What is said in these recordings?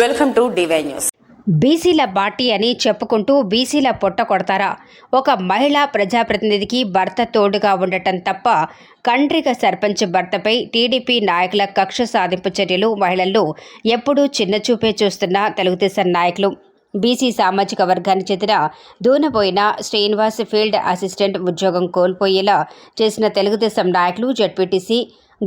Welcome to D Y news. బీసీల party అని చెప్పుకుంటూ బీసీల పొట్ట కొడతారా? ఒక మహిళా ప్రజాప్రతినిధికి భర్త తోడుగా ఉండటం తప్ప కండ్రిక సర్పంచ్ భర్తపై టీడీపీ నాయకుల కక్ష సాధింపు చర్యలు మహిళల్లో ఎప్పుడూ చిన్నచూపే చూస్తున్న తెలుగుదేశం నాయకులు. బీసీ సామాజిక వర్గానికి చెందిన దూనబోయిన శ్రీనివాస్ ఫీల్డ్ అసిస్టెంట్ ఉద్యోగం కోల్పోయేలా చేసిన తెలుగుదేశం నాయకులు జడ్పీటీసీ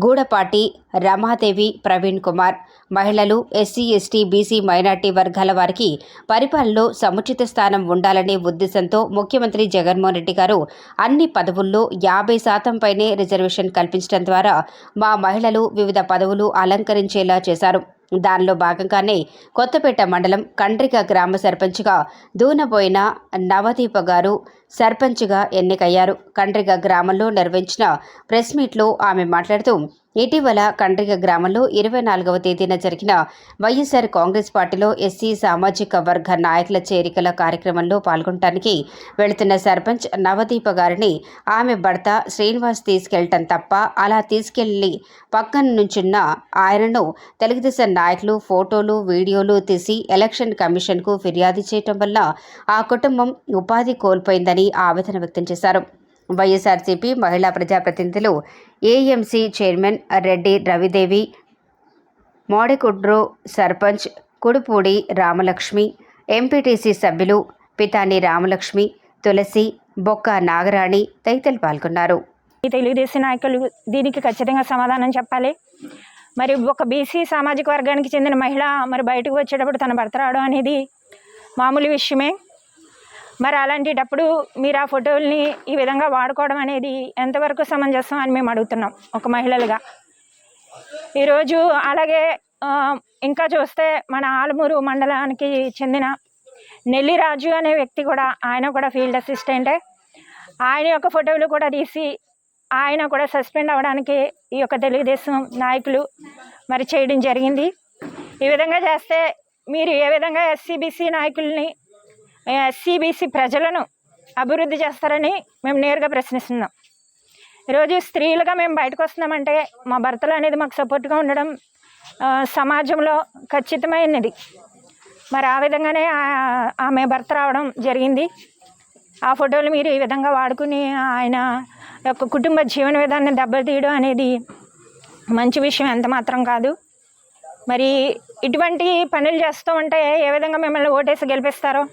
గూడపాటి రమాదేవి ప్రవీణ్ కుమార్. మహిళలు ఎస్సీ ఎస్టీ బీసీ మైనార్టీ వర్గాల వారికి పరిపాలనలో సముచిత స్థానం ఉండాలనే ఉద్దేశంతో ముఖ్యమంత్రి జగన్మోహన్ రెడ్డి గారు అన్ని పదవుల్లో యాభై శాతం పైనే రిజర్వేషన్ కల్పించడం ద్వారా మా మహిళలు వివిధ పదవులు అలంకరించేలా చేశారు. దానిలో భాగంగానే కొత్తపేట మండలం కండ్రిక గ్రామ సర్పంచ్గా దూనబోయిన నవదీప గారు సర్పంచ్గా ఎన్నికయ్యారు. కండ్రిక గ్రామంలో నిర్వహించిన ప్రెస్ మీట్లో ఆమె మాట్లాడుతూ ఇటీవల కండ్రిగ గ్రామంలో ఇరవై నాలుగవ తేదీన జరిగిన వైఎస్ఆర్ కాంగ్రెస్ పార్టీలో ఎస్సీ సామాజిక వర్గ నాయకుల చేరికల కార్యక్రమంలో పాల్గొనడానికి వెళుతున్న సర్పంచ్ నవదీప గారిని ఆమె భర్త శ్రీనివాస్ తీసుకెళ్ళటం తప్ప అలా తీసుకెళ్ళి పక్కన నుంచున్న ఆయనను తెలుగుదేశం నాయకులు ఫోటోలు వీడియోలు తీసి ఎలక్షన్ కమిషన్కు ఫిర్యాదు చేయటం వల్ల ఆ కుటుంబం ఉపాధి కోల్పోయిందని ఆవేదన వ్యక్తం చేశారు. వైఎస్ఆర్సీపీ మహిళా ప్రజాప్రతినిధులు AMC chairman Reddy Ravidevi Modekudru sarpanch Kudupudi Ramalakshmi MPTC సభ్యులు పితాని రామలక్ష్మి తులసి బొక్క నాగరాణి తదితరులు పాల్గొన్నారు. ఈ తెలుగుదేశం నాయకులు దీనికి ఖచ్చితంగా సమాధానం చెప్పాలి. మరి ఒక బీసీ సామాజిక వర్గానికి చెందిన మహిళ మరి బయటకు వచ్చేటప్పుడు తన భర్త రావడం అనేది మామూలు విషయమే. మరి అలాంటిటప్పుడు మీరు ఆ ఫోటోల్ని ఈ విధంగా వాడుకోవడం అనేది ఎంతవరకు సమంజసం అని మేము అడుగుతున్నాం ఒక మహిళలుగా. ఈరోజు అలాగే ఇంకా చూస్తే మన ఆలమూరు మండలానికి చెందిన నెల్లిరాజు అనే వ్యక్తి కూడా ఆయన కూడా ఫీల్డ్ అసిస్టెంటే. ఆయన యొక్క ఫోటోలు కూడా తీసి ఆయన కూడా సస్పెండ్ అవ్వడానికి ఈ యొక్క తెలుగుదేశం నాయకులు మరి చేయడం జరిగింది. ఈ విధంగా చేస్తే మీరు ఏ విధంగా ఎస్సీబీసీ నాయకుల్ని ఎస్సీబీసీ ప్రజలను అభివృద్ధి చేస్తారని మేము నేరుగా ప్రశ్నిస్తున్నాం. ఈరోజు స్త్రీలుగా మేము బయటకు వస్తున్నామంటే మా భర్తలు అనేది మాకు సపోర్ట్గా ఉండడం సమాజంలో ఖచ్చితమైనది. మరి ఆ విధంగానే ఆమె భర్త రావడం జరిగింది. ఆ ఫోటోలు మీరు ఈ విధంగా వాడుకుని ఆయన యొక్క కుటుంబ జీవన విధాన్ని దెబ్బతీయడం అనేది మంచి విషయం ఎంత మాత్రం కాదు. మరి ఇటువంటి పనులు చేస్తూ ఉంటే ఏ విధంగా మిమ్మల్ని ఓటేసి గెలిపిస్తారో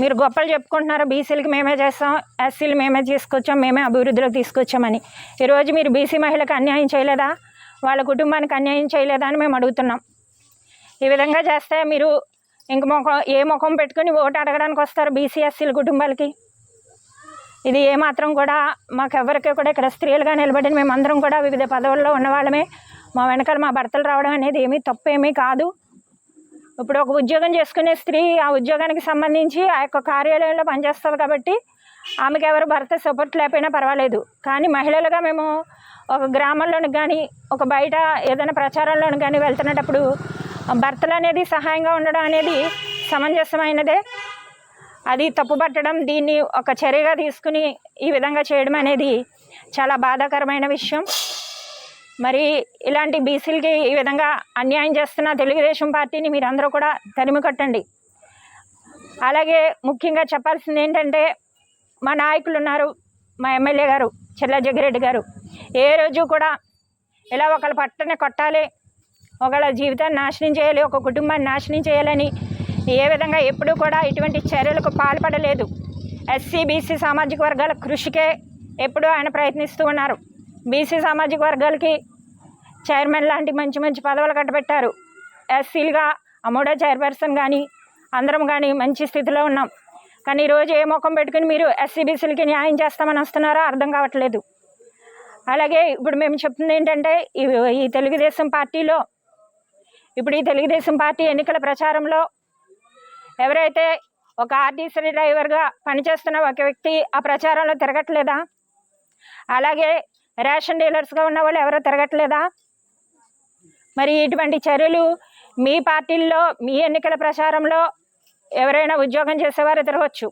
మీరు గొప్పలు చెప్పుకుంటున్నారు? బీసీలకి మేమే చేస్తాం ఎస్సీలు మేమే తీసుకొచ్చాం మేమే అభివృద్ధిలోకి తీసుకొచ్చామని. ఈరోజు మీరు బీసీ మహిళకు అన్యాయం చేయలేదా? వాళ్ళ కుటుంబానికి అన్యాయం చేయలేదా అని మేము అడుగుతున్నాం. ఈ విధంగా చేస్తే మీరు ఇంక ముఖం ఏ ముఖం పెట్టుకుని ఓటు అడగడానికి వస్తారు బీసీ ఎస్సీల కుటుంబాలకి? ఇది ఏమాత్రం కూడా మాకెవరికి కూడా ఇక్కడ స్త్రీలుగా నిలబడిన మేమందరం కూడా వివిధ పదవుల్లో ఉన్నవాళ్ళమే. మా వెనకాల మా భర్తలు రావడం అనేది ఏమీ తప్పేమీ కాదు. ఇప్పుడు ఒక ఉద్యోగం చేసుకునే స్త్రీ ఆ ఉద్యోగానికి సంబంధించి ఆ యొక్క కార్యాలయంలో పనిచేస్తుంది కాబట్టి ఆమెకి ఎవరు భర్త సపోర్ట్ లేకపోయినా పర్వాలేదు. కానీ మహిళలుగా మేము ఒక గ్రామంలోని కానీ ఒక బయట ఏదైనా ప్రచారంలోని కానీ వెళ్తున్నప్పుడు భర్తలు అనేది సహాయంగా ఉండడం అనేది సమంజసమైనదే. అది తప్పుపట్టడం దీన్ని ఒక చర్యగా తీసుకుని ఈ విధంగా చేయడం అనేది చాలా బాధాకరమైన విషయం. మరి ఇలాంటి బీసీలకి ఈ విధంగా అన్యాయం చేస్తున్న తెలుగుదేశం పార్టీని మీరందరూ కూడా తరిమి కొట్టండి. అలాగే ముఖ్యంగా చెప్పాల్సింది ఏంటంటే మా నాయకులు ఉన్నారు మా ఎమ్మెల్యే గారు చెల్ల జగిరెడ్డి గారు. ఏ రోజు కూడా ఇలా ఒకళ్ళ పట్టనే కొట్టాలి ఒకళ్ళ జీవితాన్ని నాశనం చేయాలి ఒక కుటుంబాన్ని నాశనం చేయాలని ఏ విధంగా ఎప్పుడూ కూడా ఇటువంటి చర్యలకు పాల్పడలేదు. ఎస్సీ బీసీ సామాజిక వర్గాల కృషికే ఎప్పుడూ ఆయన ప్రయత్నిస్తూ ఉన్నారు. బీసీ సామాజిక వర్గాలకి చైర్మన్ లాంటి మంచి మంచి పదవులు కట్టబెట్టారు. ఎస్సీలుగా అమోడో చైర్పర్సన్ కానీ అందరం కానీ మంచి స్థితిలో ఉన్నాం. కానీ ఈరోజు ఏ ముఖం పెట్టుకుని మీరు ఎస్సీ బీసీలకి న్యాయం చేస్తామని వస్తున్నారో అర్థం కావట్లేదు. అలాగే ఇప్పుడు మేము చెప్తుంది ఏంటంటే ఈ ఈ తెలుగుదేశం పార్టీలో ఇప్పుడు ఈ తెలుగుదేశం పార్టీ ఎన్నికల ప్రచారంలో ఎవరైతే ఒక ఆర్టీసీ డ్రైవర్గా పనిచేస్తున్న ఒక వ్యక్తి ఆ ప్రచారంలో తిరగట్లేదా? అలాగే రేషన్ డీలర్స్గా ఉన్న వాళ్ళు ఎవరో తిరగట్లేదా? మరి ఇటువంటి చర్యలు మీ పార్టీల్లో మీ ఎన్నికల ప్రచారంలో ఎవరైనా ఉద్యోగం చేసేవారు తిరగవచ్చు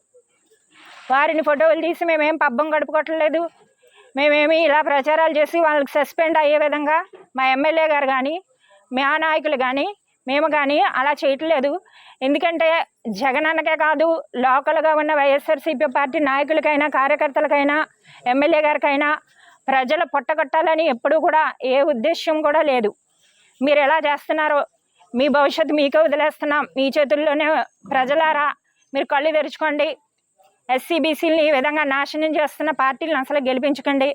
వారిని ఫోటోలు తీసి మేమేం పబ్బం గడుపుకోవట్లేదు. మేమేమి ఇలా ప్రచారాలు చేసి వాళ్ళకి సస్పెండ్ అయ్యే విధంగా మా ఎమ్మెల్యే గారు కానీ మా నాయకులు కానీ మేము కానీ అలా చేయట్లేదు. ఎందుకంటే జగన్ అన్నకే కాదు లోకల్గా ఉన్న వైఎస్ఆర్సీపీ పార్టీ నాయకులకైనా కార్యకర్తలకైనా ఎమ్మెల్యే గారికైనా ప్రజల పొట్టగొట్టాలని ఎప్పుడూ కూడా ఏ ఉద్దేశ్యం కూడా లేదు. మీరు ఎలా చేస్తున్నారో మీ భవిష్యత్తు మీకే వదిలేస్తున్నాం. మీ చేతుల్లోనే ప్రజలారా మీరు కళ్ళు తెరుచుకోండి. ఎస్సీబీసీని ఈ విధంగా నాశనం చేస్తున్న పార్టీలను అసలు గెలిపించకండి.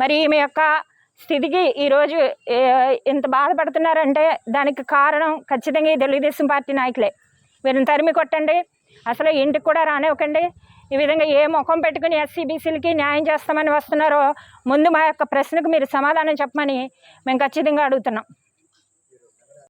మరి మీ యొక్క స్థితికి ఈరోజు ఇంత బాధపడుతున్నారంటే దానికి కారణం ఖచ్చితంగా ఈ తెలుగుదేశం పార్టీ నాయకులే. వీరిని తరిమి కొట్టండి. అసలు ఇంటికి కూడా రానివ్వకండి. ఈ విధంగా ఏ ముఖం పెట్టుకుని ఎస్సీబీసీలకి న్యాయం చేస్తామని వస్తున్నారో ముందు మా యొక్క ప్రశ్నకు మీరు సమాధానం చెప్పమని మేము ఖచ్చితంగా అడుగుతున్నాం.